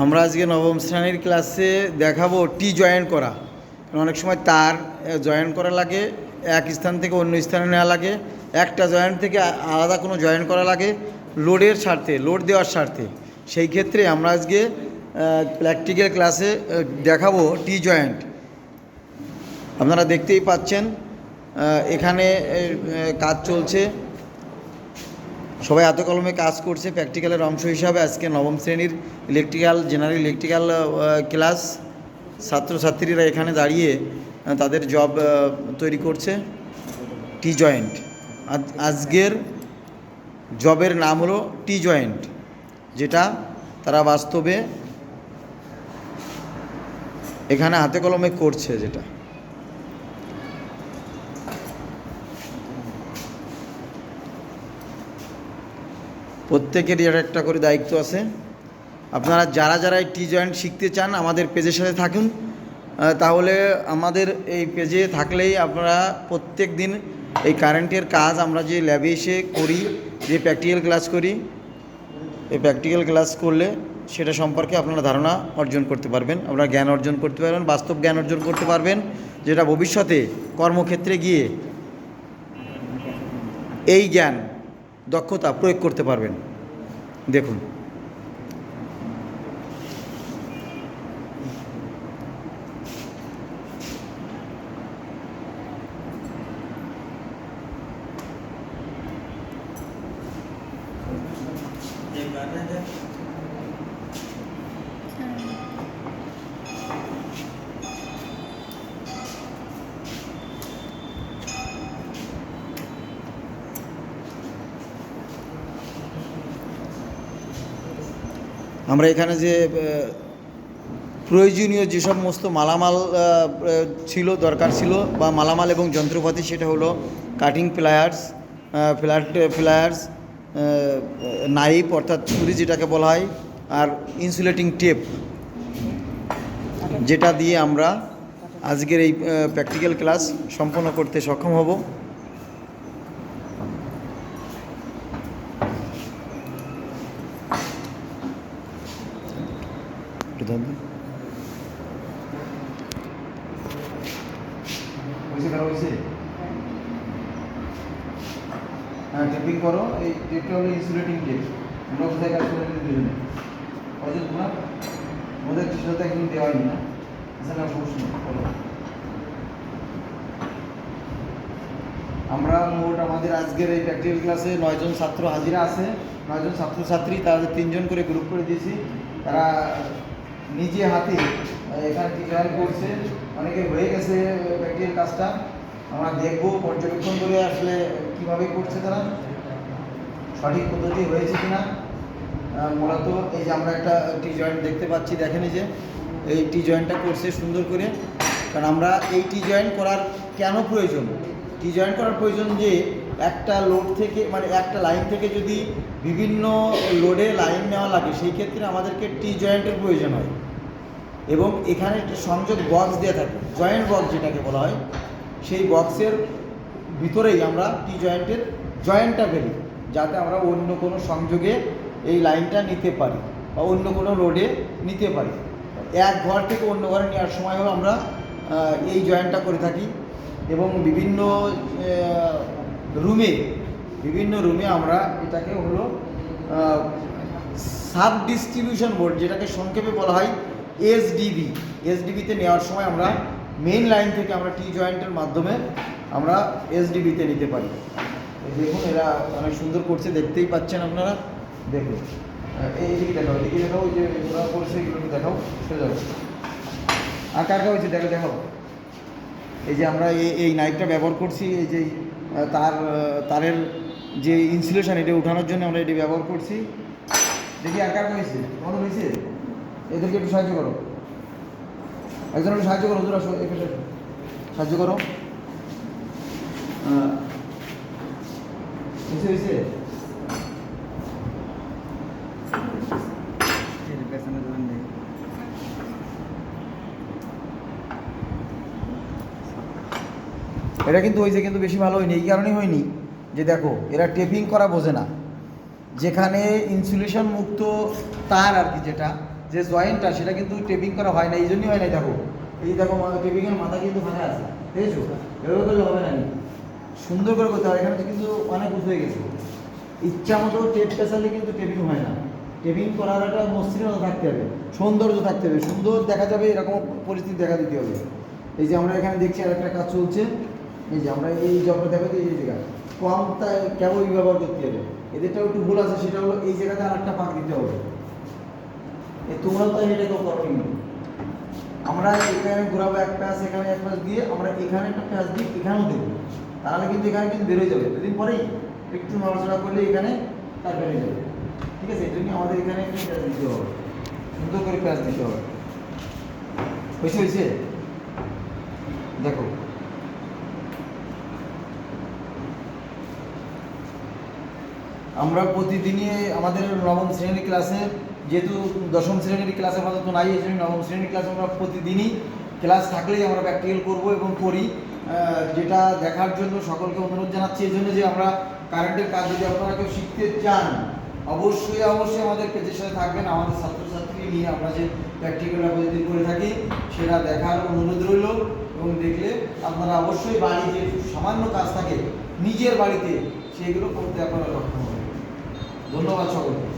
আমরা আজকে নবম শ্রেণির ক্লাসে দেখাবো টি জয়েন করা। অনেক সময় তার জয়েন করা লাগে, এক স্থান থেকে অন্য স্থানে নেওয়া লাগে, একটা জয়েন্ট থেকে আলাদা কোনো জয়েন করা লাগে লোডের স্বার্থে লোড দেওয়ার স্বার্থে। সেই ক্ষেত্রে আমরা আজকে প্র্যাকটিক্যাল ক্লাসে দেখাবো টি জয়েন্ট আপনারা দেখতেই পাচ্ছেন এখানে কাজ চলছে। সবাই হাতে কলমে কাজ করছে প্র্যাকটিক্যালের অংশ হিসাবে। আজকে নবম শ্রেণির ইলেকট্রিক্যাল জেনারেল ইলেকট্রিক্যাল ক্লাস ছাত্রছাত্রীরা এখানে দাঁড়িয়ে তাদের জব তৈরি করছে। টি জয়েন্ট আজকের জবের নাম হলো টি জয়েন্ট যেটা তারা বাস্তবে এখানে হাতে কলমে করছে যেটা। প্রত্যেকেরই এর একটা করে দায়িত্ব আছে। আপনারা যারা যারা এই টি জয়েন্ট শিখতে চান আমাদের পেজের সাথে থাকুন। তাহলে আমাদের এই পেজে থাকলেই আপনারা প্রত্যেক দিন এই কারেন্টের কাজ আমরা যে ল্যাবে এসে করি, যে প্র্যাকটিক্যাল ক্লাস করি, এই প্র্যাকটিক্যাল ক্লাস করলে সেটা সম্পর্কে আপনারা ধারণা অর্জন করতে পারবেন আপনারা জ্ঞান অর্জন করতে পারবেন, বাস্তব জ্ঞান অর্জন করতে পারবেন, যেটা ভবিষ্যতে কর্মক্ষেত্রে গিয়ে এই জ্ঞান দক্ষতা প্রয়োগ করতে পারবেন। দেখুন। আমরা এখানে যে প্রয়োজনীয় যে সমস্ত মালামাল ছিল, দরকার ছিল, বা মালামাল এবং যন্ত্রপাতি, সেটা হলো cutting pliers flat pliers knife অর্থাৎ ছুরি যেটাকে বলা হয়, আর ইনসুলেটিং টেপ যেটা দিয়ে আমরা আজকের এই প্র্যাকটিক্যাল ক্লাস সম্পন্ন করতে সক্ষম হব। হয়েছে হ্যাঁ করো। হলো ইনসুলেটিং তোমার ওদের না? আচ্ছা বলো। আমরা মোট আমাদের আজকের এই প্র্যাকটিক্যাল ক্লাসে নয়জন ছাত্র হাজিরা আছে। নয়জন ছাত্রছাত্রী, তাদের তিনজন করে গ্রুপ করে দিয়েছি। তারা নিজে হাতে এখানে টিচার করছে। অনেকে হয়ে গেছে প্র্যাকটিক্যাল কাজটা। আমরা দেখব, পর্যবেক্ষণ করে আসলে কীভাবে করছে তারা। সঠিক পদ্ধতি হয়েছে কিনা। মূলত এই যে আমরা একটা টি জয়েন্ট দেখতে পাচ্ছি, দেখেন যে, এই টি জয়েন্টটা করছে সুন্দর করে। কারণ আমরা এই টি জয়েন্ট করার কেন প্রয়োজন? টি জয়েন্ট করার প্রয়োজন যে একটা লোড থেকে মানে একটা লাইন থেকে যদি বিভিন্ন লোডে লাইন নেওয়া লাগে, সেই ক্ষেত্রে আমাদেরকে টি জয়েন্টের প্রয়োজন হয়। এবং এখানে একটা সংযোগ বক্স দেওয়া থাকে জয়েন্ট বক্স যেটাকে বলা হয়, সেই বক্সের ভিতরেই আমরা টি জয়েন্টের জয়েন্টটা ফেলি, যাতে আমরা অন্য কোনো সংযোগে এই লাইনটা নিতে পারি, বা অন্য কোনো রোডে নিতে পারি। এক ঘর থেকে অন্য ঘরে নেওয়ার সময়ও আমরা এই জয়েন্টটা করে থাকি এবং বিভিন্ন রুমে বিভিন্ন রুমে আমরা এটাকে হলো সাব ডিস্ট্রিবিউশন বোর্ড যেটাকে সংক্ষেপে বলা হয় এসডিবি। এসডিবিতে নেওয়ার সময় আমরা মেইন লাইন থেকে আমরা টি জয়েন্টের মাধ্যমে আমরা এসডিবিতে নিতে পারি। দেখুন এরা অনেক সুন্দর করছে দেখতেই পাচ্ছেন আপনারা। দেখুন আহ, এই দিকে দেখাও এদিকে দেখাও যে করছে দেখাও সে যাও। আর কার কার হয়েছে? দেখো দেখাও এই যে আমরা এই নাইফটা ব্যবহার করছি এই যে তার তারের যে ইনসুলেশন এটা উঠানোর জন্য আমরা এটি ব্যবহার করছি। দেখি আর কার হয়েছে? কোনো হয়েছে? এদেরকে একটু সাহায্য করো। একজন একটু সাহায্য করো দুরা সাহায্য করো। হয়েছে হয়েছে? এটা কিন্তু হয়েছে কিন্তু বেশি ভালো হয়নি, এই কারণেই হয়নি। যে দেখো, এরা টেপিং করা বোঝে না। যেখানে ইনসুলেশন মুক্ত তার আর কি যেটা, যে জয়েন্টটা সেটা কিন্তু টেপিং করা হয় না, এই জন্যই হয় না দেখো। এই দেখো টেপিংয়ের মাথা কিন্তু ফাঁকা আছে, দেখেছ? এভাবে করলে হবে না সুন্দর করে করতে হবে, এখানে কিন্তু অনেক উঁচু হয়ে গেছে। ইচ্ছা মতো টেপ পেশালে কিন্তু টেপিং হয় না। টেপিং করার একটা মসৃণতা থাকতে হবে, সৌন্দর্য থাকতে হবে। সুন্দর দেখা যাবে, এরকম পরিস্থিতি দেখা দিতে হবে। এই যে আমরা এখানে দেখছি আর একটা কাজ চলছে। এই যে আমরা এই জবটা দেখো এই জায়গা। কম তাই কেবলই ব্যবহার করতে হবে। এদেরটাও একটু ভুল আছে, সেটা হলো এই জায়গাতে আর একটা পাক দিতে হবে। তোমরাও তাই এটা কেউ করো আমরা এখানে ঘোরাবো এক প্যাচ, এখানে এক প্যাচ দিয়ে, আমরা এখানে একটা প্যাচ দিয়ে এখানেও দেবো। তাহলে কিন্তু এখানে কিন্তু বেরোয় যাবে। দুদিন পরেই একটু নড়াচড়া করলে এখানে তার বেরিয়ে যাবে। ঠিক আছে? এই জন্য আমাদের এখানে একটু প্যাচ দিতে হবে। সুন্দর করে প্যাচ দিতে হবে। হয়েছে হয়েছে? দেখো। আমরা প্রতিদিনই আমাদের নবম শ্রেণির ক্লাসে, যেহেতু দশম শ্রেণির ক্লাসে আপাতত নাই, এই জন্য নবম শ্রেণির ক্লাসে আমরা প্রতিদিনই ক্লাস থাকলেই আমরা প্র্যাকটিক্যাল করব এবং করি। যেটা দেখার জন্য সকলকে অনুরোধ জানাচ্ছি, এই জন্য যে আমরা কারেন্টের কাজ যদি আপনারা কেউ শিখতে চান, অবশ্যই অবশ্যই আমাদের পেজের সাথে থাকবেন। আমাদের ছাত্রছাত্রী নিয়ে আমরা যে প্র্যাকটিক্যালটা প্রতিদিন করে থাকি, সেটা দেখার অনুরোধ রইল এবং দেখলে আপনারা অবশ্যই বাড়ি যে সামান্য কাজ থাকে, নিজের বাড়িতে, সেগুলো করতে আপনারা লক্ষ্য হবেন। ধন্যবাদ সকলকে।